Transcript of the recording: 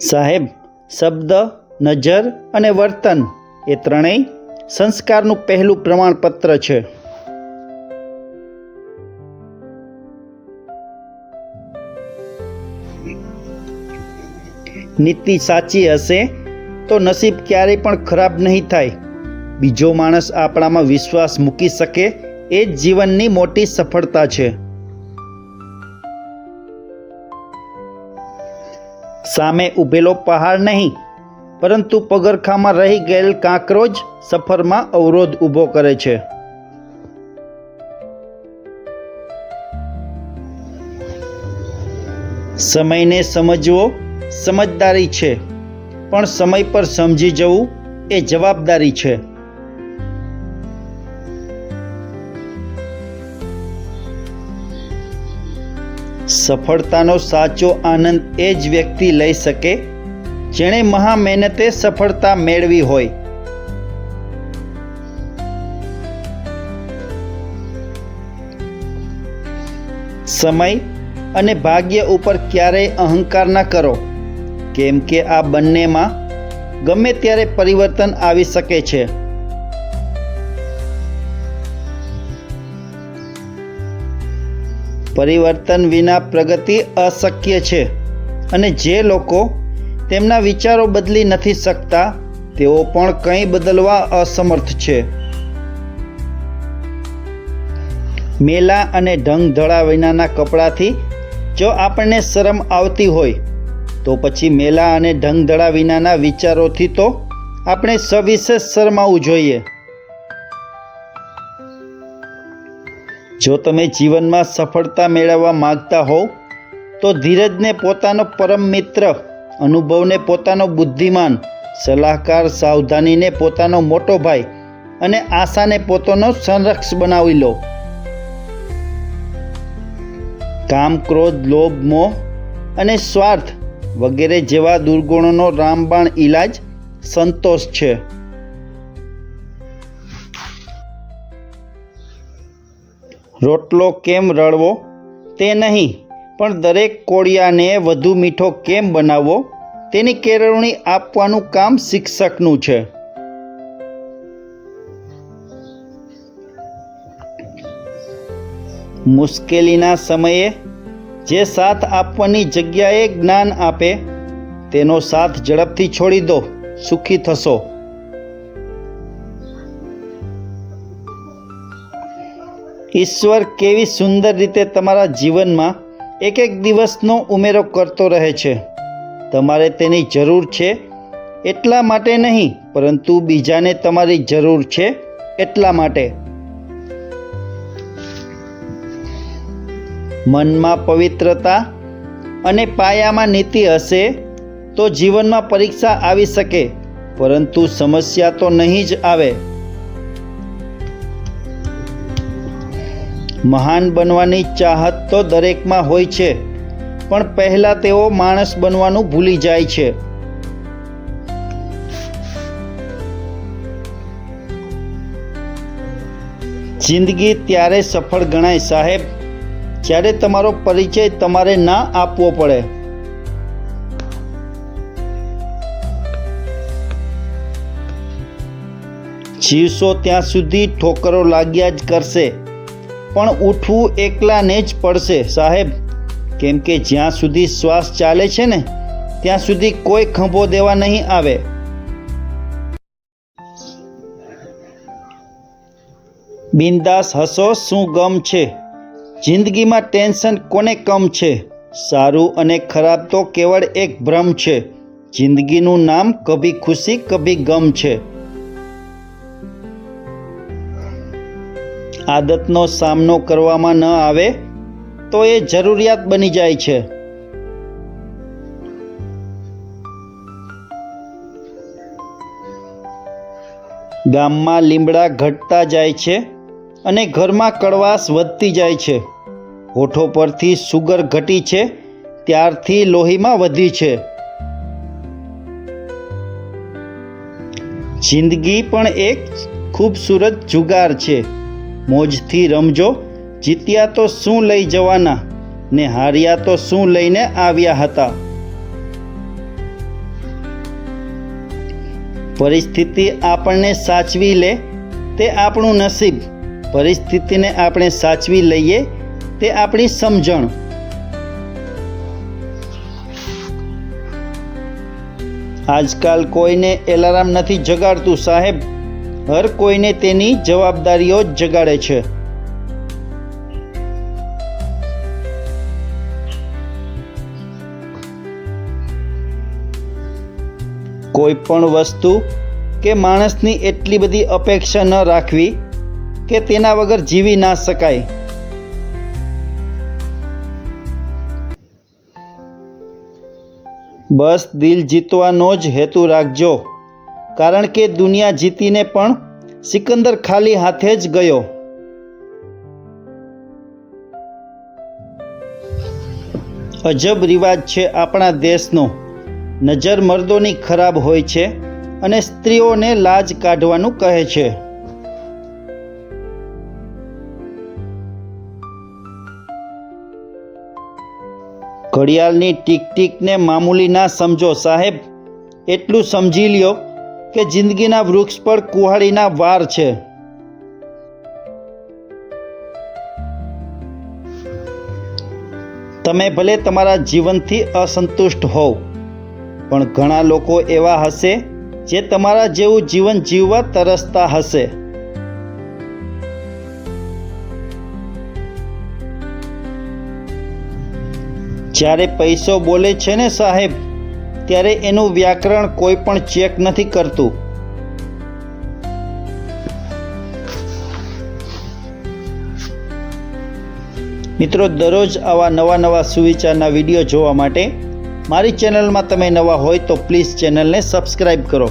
સાહેબ, શબ્દ, નજર અને વર્તન એ ત્રણેય સંસ્કારનું પહેલું પ્રમાણપત્ર છે. નીતિ સાચી હશે તો નસીબ ક્યારેય પણ ખરાબ નહીં થાય. બીજો માણસ આપણામાં વિશ્વાસ મૂકી શકે એ જ જીવનની મોટી સફળતા છે. સામે ઊભેલો પહાડ નહીં, પરંતુ પગરખામાં રહી ગયેલ કાંકરોજ સફરમાં અવરોધ ઊભો કરે છે. સમયને સમજવો સમજદારી છે, પણ સમય પર સમજી જવું એ જવાબદારી છે. સફળતાનો સાચો આનંદ એ જ વ્યક્તિ લઈ શકે જેણે મહા મહેનતે સફળતા મેળવી હોય. સમય અને ભાગ્ય ઉપર ક્યારેય અહંકાર ન કરો. કેમ કે આ બંનેમાં ગમે ત્યારે પરિવર્તન આવી શકે છે. પરિવર્તન વિના પ્રગતિ અશક્ય છે. અને જે લોકો તેમના વિચારો બદલી નથી શકતા, તેઓ પણ કંઈ બદલવા અસમર્થ છે. મેલા અને ઢંગ ધડા વિનાના કપડાથી જો આપણને શરમ આવતી હોય, તો પછી મેલા અને ઢંગ ધડા વિનાના વિચારોથી તો આપણે સવિશેષ શરમાવું જોઈએ. જો તમે જીવનમાં સફળતા મેળવવા માંગતા હોવ, તો ધીરજને પોતાનો પરમ મિત્ર, અનુભવને પોતાનો બુદ્ધિમાન, સલાહકાર સાવધાનીને પોતાનો મોટો ભાઈ અને આશાને પોતાનો સંરક્ષ બનાવી લો. કામ, ક્રોધ, લોભ, મોહ અને સ્વાર્થ વગેરે જેવા દુર્ગુણોનો રામબાણ ઈલાજ સંતોષ છે. રોટલો કેમ રળવો? તે નહીં, પણ દરેક કોળિયાને વધુ મીઠો કેમ બનાવવો? તેની કેળવણી આપવાનું કામ શિક્ષકનું છે. મુશ્કેલીના સમયે જે સાથ આપવાની જગ્યાએ જ્ઞાન આપે, તેનો સાથ ઝડપથી છોડી દો, સુખી થશો. ઈશ્વર કેવી સુંદર રીતે તમારા જીવનમાં એક એક દિવસનો ઉમેરો કરતો રહે છે. તમારે તેની જરૂર છે એટલા માટે નહીં, પરંતુ બીજાને તમારી જરૂર છે એટલા માટે. મનમાં પવિત્રતા અને પાયામાં નીતિ હશે તો જીવનમાં પરીક્ષા આવી શકે, પરંતુ સમસ્યા તો નહીં જ આવે. મહાન બનવાની ચાહત તો દરેકમાં હોય છે, પણ પહેલાં તેઓ માણસ બનવાનું ભૂલી જાય છે. જિંદગી ત્યારે સફળ ગણાય સાહેબ, જ્યારે તમારો પરિચય તમારે ના આપવો પડે. જીવશો ત્યાં સુધી ઠોકરો લાગ્યા જ કરશે. પણ ઉઠવું એકલાને જ પડશે. સાહેબ, કેમ કે જ્યાં સુધી શ્વાસ ચાલે છે ને, ત્યાં સુધી કોઈ ખંભો દેવા નહીં આવે. બિંદાસ હસો, શું ગમ છે? જિંદગીમાં ટેન્શન કોને કમ છે? સારું અને ખરાબ તો કેવળ એક ભ્રમ છે. જિંદગીનું નામ કભી ખુશી, કભી ગમ છે. આદતનો સામનો કરવામાં ન આવે, તો એ જરૂરિયાત બની જાય છે. ગામમાં લીમડા ઘટતા જાય છે અને ઘરમાં કડવાશ વધતી જાય છે. હોઠો પરથી સુગર ઘટી છે, ત્યારથી લોહીમાં વધી છે. જિંદગી પણ એક ખૂબસૂરત જુગાર છે. મોજથી રમજો. જીત્યા તો શું લઈ જવાના? ને હાર્યા તો શું લઈને આવ્યા હતા? પરિસ્થિતિ આપણને સાચવી લે, તે આપણું નસીબ. પરિસ્થિતિને આપણે સાચવી લઈએ, તે આપણી સમજણ. આજકાલ કોઈને એલાર્મ નથી જગાડતું, સાહેબ. હર કોઈને તેની જવાબદારીઓ જગાડે છે. કોઈ પણ વસ્તુ કે માણસની એટલી બધી અપેક્ષા ન રાખવી કે તેના વગર જીવી ના શકાય. બસ દિલ જીતવાનો જ હેતુ રાખજો. કારણ કે દુનિયા જીતીને પણ સિકંદર ખાલી હાથે જ ગયો. અજબ રિવાજ છે આપણા દેશનો. નજર મર્દોની ખરાબ હોય છે અને સ્ત્રીઓને લાજ કાઢવાનું કહે છે. ઘડિયાળની ટીક ટીકને મામૂલી ના સમજો સાહેબ. એટલું સમજી લ્યો. કે જિંદગીના વૃક્ષ પર કુહાડીના વાર છે. તમે ભલે તમારા જીવનથી અસંતુષ્ટ હોવ, પણ ઘણા લોકો એવા હશે જે તમારા જેવું જીવન જીવવા તરસતા હશે. જ્યારે પૈસો બોલે છે ને સાહેબ ત્યારે એનું વ્યાકરણ કોઈ પણ ચેક નથી કરતું. મિત્રો, દરરોજ આવા નવા નવા સુવિચારના વીડિયો જોવા માટે મારી ચેનલમાં તમે નવા હોય તો પ્લીઝ ચેનલને સબસ્ક્રાઈબ કરો.